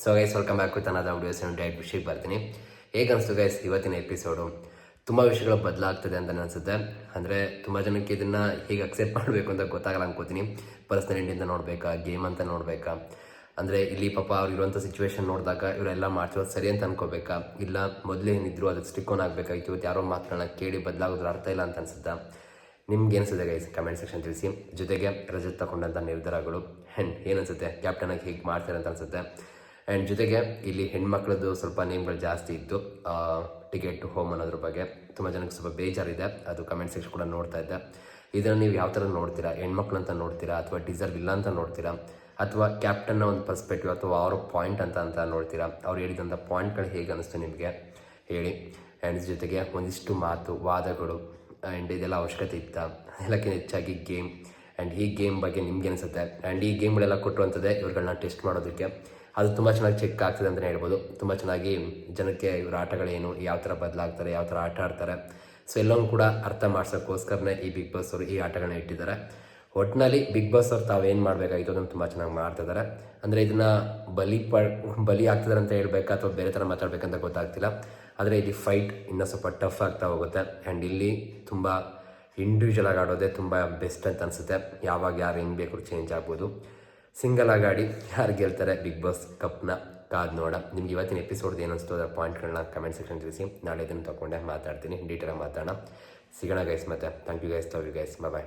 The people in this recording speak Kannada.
So guys welcome back with another videos diet ವಿಷಯಕ್ಕೆ ಬರ್ತೀನಿ. ಹೇಗೆ ಅನಿಸ್ತು ಗೈಸ್ ಇವತ್ತಿನ ಎಪಿಸೋಡು ತುಂಬ ವಿಷಯಗಳು ಬದಲಾಗ್ತದೆ ಅಂತ ಅನಿಸುತ್ತೆ. ಅಂದರೆ ತುಂಬ ಜನಕ್ಕೆ ಇದನ್ನು ಹೇಗೆ ಅಕ್ಸೆಪ್ಟ್ ಮಾಡಬೇಕು ಅಂತ ಗೊತ್ತಾಗಲ್ಲ ಅನ್ಕೋತೀನಿ. ಪರ್ಸನಲ್ ಇಂಡಿಯಿಂದ ನೋಡಬೇಕಾ ಗೇಮ್ ಅಂತ ನೋಡಬೇಕಾ? ಅಂದರೆ ಇಲ್ಲಿ ಪಾಪ ಅವ್ರು ಇರುವಂಥ ಸಿಚುವೇಶನ್ ನೋಡಿದಾಗ ಇವರೆಲ್ಲ ಮಾಡ್ತಿರೋದು ಸರಿ ಅಂತ ಅನ್ಕೋಬೇಕಾ? ಇಲ್ಲ ಮೊದಲೇ ಏನಿದ್ರು ಅದಕ್ಕೆ ಸ್ಟಿಕ್ ಆನ್ ಆಗಬೇಕಾಗಿತ್ತು ಇವತ್ತು ಯಾರೋ ಮಾತ್ರನ ಕೇಳಿ ಬದಲಾಗೋದ್ರ ಅರ್ಥ ಇಲ್ಲ ಅಂತ ಅನ್ಸುತ್ತಾ? ನಿಮ್ಗೆ ಏನಿಸುತ್ತೆ ಗೈಸ್ ಕಮೆಂಟ್ ಸೆಕ್ಷನ್ ತಿಳಿಸಿ. ಜೊತೆಗೆ ರಜತ್ ತಗೊಂಡಂಥ ನಿರ್ಧಾರಗಳು. ಆ್ಯಂಡ್ ಕ್ಯಾಪ್ಟನ್ ಆಗಿ ಹೇಗೆ ಮಾಡ್ತಾರೆ ಅಂತ ಅನ್ಸುತ್ತೆ. ಆ್ಯಂಡ್ ಜೊತೆಗೆ ಇಲ್ಲಿ ಹೆಣ್ಮಕ್ಳದ್ದು ಸ್ವಲ್ಪ ನೇಮ್ಗಳು ಜಾಸ್ತಿ ಇತ್ತು. ಟಿಕೆಟ್, ಹೋಮ್ ಅನ್ನೋದ್ರ ಬಗ್ಗೆ ತುಂಬ ಜನಕ್ಕೆ ಸ್ವಲ್ಪ ಬೇಜಾರಿದೆ. ಅದು ಕಮೆಂಟ್ ಸೆಕ್ಷನ್ ಕೂಡ ನೋಡ್ತಾ ಇದ್ದೆ. ಇದನ್ನು ನೀವು ಯಾವ ಥರ ನೋಡ್ತೀರಾ? ಹೆಣ್ಮಕ್ಳು ಅಂತ ನೋಡ್ತೀರಾ? ಅಥವಾ ಡಿಸರ್ವ್ ಇಲ್ಲ ಅಂತ ನೋಡ್ತೀರಾ? ಅಥವಾ ಕ್ಯಾಪ್ಟನ್ನ ಒಂದು ಪರ್ಸ್ಪೆಕ್ಟಿವ್ ಅಥವಾ ಅವರ ಪಾಯಿಂಟ್ ಅಂತ ಅಂತ ನೋಡ್ತೀರಾ? ಅವ್ರು ಹೇಳಿದಂಥ ಪಾಯಿಂಟ್ಗಳು ಹೇಗೆ ಅನಿಸ್ತು ನಿಮಗೆ? ಹೇಳಿ. ಆ್ಯಂಡ್ ಜೊತೆಗೆ ಒಂದಿಷ್ಟು ಮಾತು, ವಾದಗಳು ಆ್ಯಂಡ್ ಇದೆಲ್ಲ ಅವಶ್ಯಕತೆ ಇತ್ತಾ? ಎಲ್ಲಕ್ಕಿಂತ ಹೆಚ್ಚಾಗಿ ಗೇಮ್ ಆ್ಯಂಡ್ ಈ ಗೇಮ್ ಬಗ್ಗೆ ನಿಮ್ಗೆ ಅನಿಸುತ್ತೆ ಆ್ಯಂಡ್ ಈ ಗೇಮ್ಗಳೆಲ್ಲ ಕೊಟ್ಟಿರುವಂಥದ್ದೇ ಇವ್ರುಗಳನ್ನ ಟೆಸ್ಟ್ ಮಾಡೋದಕ್ಕೆ. ಅದು ತುಂಬ ಚೆನ್ನಾಗಿ ಚೆಕ್ ಆಗ್ತದೆ ಅಂತಲೇ ಹೇಳ್ಬೋದು. ತುಂಬ ಚೆನ್ನಾಗಿ ಜನಕ್ಕೆ ಇವರ ಆಟಗಳೇನು, ಯಾವ ಥರ ಬದಲಾಗ್ತಾರೆ, ಯಾವ ಥರ ಆಟ ಆಡ್ತಾರೆ. ಸೊ ಎಲ್ಲವೂ ಕೂಡ ಅರ್ಥ ಮಾಡ್ಸೋಕ್ಕೋಸ್ಕರನೇ ಈ ಬಿಗ್ ಬಾಸ್ ಅವರು ಈ ಆಟಗಳನ್ನ ಇಟ್ಟಿದ್ದಾರೆ. ಒಟ್ಟಿನಲ್ಲಿ ಬಿಗ್ ಬಾಸ್ ಅವ್ರು ತಾವೇನು ಮಾಡಬೇಕಾಗಿತ್ತು ಅದನ್ನು ತುಂಬ ಚೆನ್ನಾಗಿ ಮಾಡ್ತಿದ್ದಾರೆ. ಅಂದರೆ ಇದನ್ನು ಬಲಿ ಪ, ಬಲಿ ಆಗ್ತಿದ್ದಾರೆ ಅಂತ ಹೇಳಬೇಕಾ ಅಥವಾ ಬೇರೆ ಥರ ಮಾತಾಡ್ಬೇಕಂತ ಗೊತ್ತಾಗ್ತಿಲ್ಲ. ಆದರೆ ಇಲ್ಲಿ ಫೈಟ್ ಇನ್ನೂ ಸ್ವಲ್ಪ ಟಫ್ ಆಗ್ತಾ ಹೋಗುತ್ತೆ. ಆ್ಯಂಡ್ ಇಲ್ಲಿ ತುಂಬ ಇಂಡಿವಿಜುವಲ್ ಆಗಿ ಆಡೋದೇ ತುಂಬ ಬೆಸ್ಟ್ ಅಂತ ಅನಿಸುತ್ತೆ. ಯಾವಾಗ ಯಾರು ಹೆಂಗೆ ಬೇಕು ಚೇಂಜ್ ಆಗ್ಬೋದು. ಸಿಂಗಲ್ ಆಗಾಡಿ ಯಾರು ಗೆಲ್ತಾರೆ ಬಿಗ್ ಬಾಸ್ ಕಪ್ನ ಕಾದ್ ನೋಡ. ನಿಮ್ಗೆ ಇವತ್ತಿನ ಎಪಿಸೋಡ್ ಏನು ಅದರ ಪಾಯಿಂಟ್ಗಳನ್ನ ಕಮೆಂಟ್ ಸೆಕ್ಷನ್ ತಿಳಿಸಿ. ನಾಳೆ ಇದನ್ನು ತಗೊಂಡೆ, ಮಾತಾಡ್ತೀನಿ ಡೀಟೇಲಾಗಿ ಮಾತಾಡೋಣ. ಸಿಗೋಣ ಗೈಸ್ ಮತ್ತೆ. Thank you guys love you guys bye